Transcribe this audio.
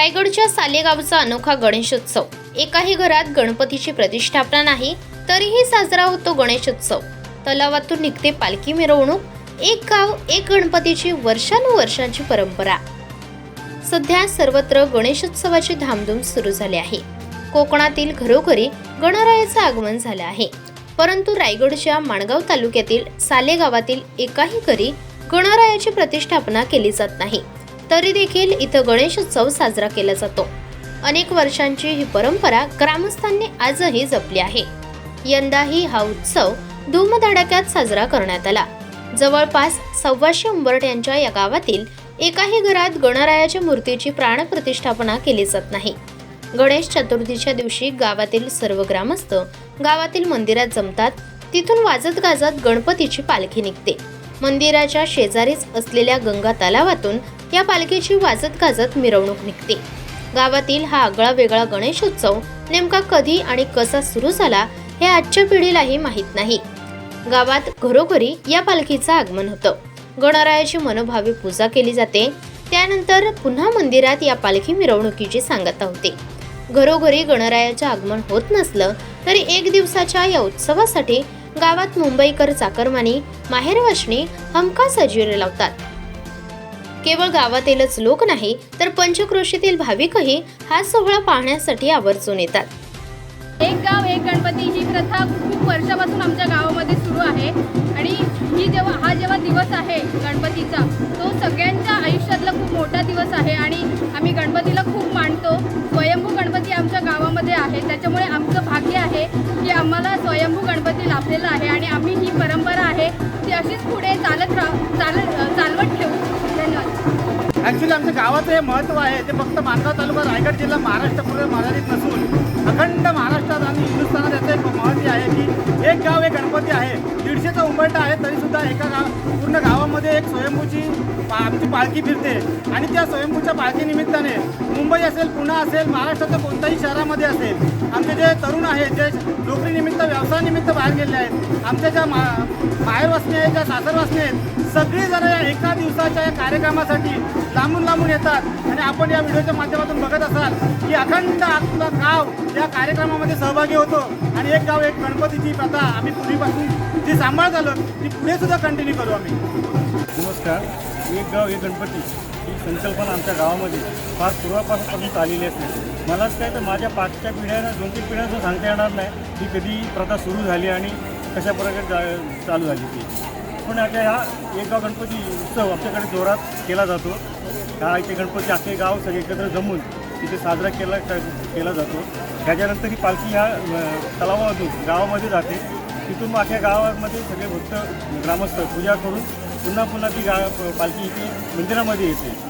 रायगडच्या सालेगावचा अनोखा गणेशोत्सव. एकाही घरात गणपतीची प्रतिष्ठापना नाही तरीही साजरा होतो गणेशोत्सव. तलावातून निघते पालखी मिरवणूक एक गाव एक गणपतीची वर्षानुवर्षांची परंपरा. सध्या सर्वत्र गणेशोत्सवाची धामधूम सुरू झाली आहे. कोकणातील घरोघरी गणरायाचं आगमन झालं आहे. परंतु रायगडच्या माणगाव तालुक्यातील सालेगावातील एकाही घरी गणरायाची प्रतिष्ठापना केली जात नाही. तरी देखील इथं गणेशोत्सव साजरा केला जातो. अनेक वर्षांची ही परंपरा ग्रामस्थांनी आजही जपली आहे. यंदाही हा उत्सव धूमधडाक्यात साजरा करण्यात आला. जवळपास सव्वाशे उंबरट यांच्या या गावातील एकाही घरात गणरायाच्या मूर्तीची प्राणप्रतिष्ठापना केली जात नाही. गणेश चतुर्थीच्या दिवशी गावातील सर्व ग्रामस्थ गावातील मंदिरात जमतात. तिथून वाजत गाजत गणपतीची पालखी निघते. मंदिराच्या शेजारीच असलेल्या गंगा तलावातून या पालखीची वाजत गाजत मिरवणूक निघते. गावातील हा आगळा वेगळा गणेशोत्सव नेमका कधी आणि कसा सुरू झाला हे आजच्या पिढीलाही माहीत नाही. गावात घरोघरी या पालखीचं आगमन होतं. गणरायाची मनोभावी पूजा केली जाते. त्यानंतर पुन्हा मंदिरात या पालखी मिरवणुकीची सांगता होते. घरोघरी गणरायाचं आगमन होत नसलं तरी एक दिवसाच्या या उत्सवासाठी गावात मुंबईकर चाकरमानी माहेरवाशणी हमखास हजेरी लावतात. केवळ गावातीलच लोक नाही तर पंचक्रोशीतील भाविकही हा सोहळा पाहण्यासाठी आवर्जून येतात. एक गाव एक गणपती ही प्रथा खूप वर्षापासून आमच्या गावामध्ये सुरू आहे. आणि ही जेव्हा हा जेव्हा दिवस आहे गणपतीचा तो सगळ्यांच्या आयुष्यातला खूप मोठा दिवस आहे. आणि आम्ही गणपतीला खूप मानतो. स्वयंभू गणपती आमच्या गावामध्ये आहे. त्याच्यामुळे आमचं भाग्य आहे की आम्हाला स्वयंभू गणपती लाभलेला आहे. आणि आम्ही ही परंपरा आहे ती अशीच पुढे ॲक्च्युली आमच्या गावाचं हे महत्त्व आहे ते फक्त मानगाव तालुका रायगड जिल्हा महाराष्ट्र पूर्ण मर्यादित नसून अखंड महाराष्ट्रात आणि हिंदुस्थानात याचं एक महत्त्व आहे की एक गाव हे गणपती आहे. दीडशेचा उंबरटा आहे तरीसुद्धा एका गाव पूर्ण गावामध्ये एक स्वयंभूची आमची पालखी फिरते. आणि त्या स्वयंभूच्या पालखीनिमित्ताने मुंबई असेल पुणे असेल महाराष्ट्राच्या कोणत्याही शहरामध्ये असेल आमचे जे तरुण आहेत जे नोकरीनिमित्त व्यवसायानिमित्त बाहेर गेले आहेत आमच्या ज्या मा माहेरवासनी आहेत ज्या सासरवासनी आहेत सगळीजणं या एका दिवसाच्या या कार्यक्रमासाठी लांबून लांबून येतात. आणि आपण या व्हिडिओच्या माध्यमातून बघत असाल की अखंड आपलं गाव या कार्यक्रमामध्ये सहभागी होतो. आणि एक गाव एक गणपतीची प्रथा आम्ही पूर्वीपासून जी सांभाळत आलो ती पुढे सुद्धा कंटिन्यू करू आम्ही. नमस्कार. एक गाव एक गणपती ही संकल्पना आमच्या गावामध्ये फार पूर्वापासून आलेली असते. मलाच काय तर माझ्या पाचच्या पिढ्यांना दोन तीन पिढ्यांचं सांगता येणार नाही की कधी प्रथा सुरू झाली आणि कशा प्रकारे जा- चालू झाली ती. पण आता हा एक गाव गणपती उत्सव आमच्याकडे जोरात केला जातो. हा इथे गणपती अख्खे गाव सगळे एकत्र जमून तिथे साजरा केला केला जातो. त्याच्यानंतर ही पालखी ह्या तलावामधून गावामध्ये जाते. तिथून मग अख्ख्या गावामध्ये सगळे भक्त ग्रामस्थ पूजा करून पुन्हा पुन्हा ती गा पालखी इथे मंदिरामध्ये येते.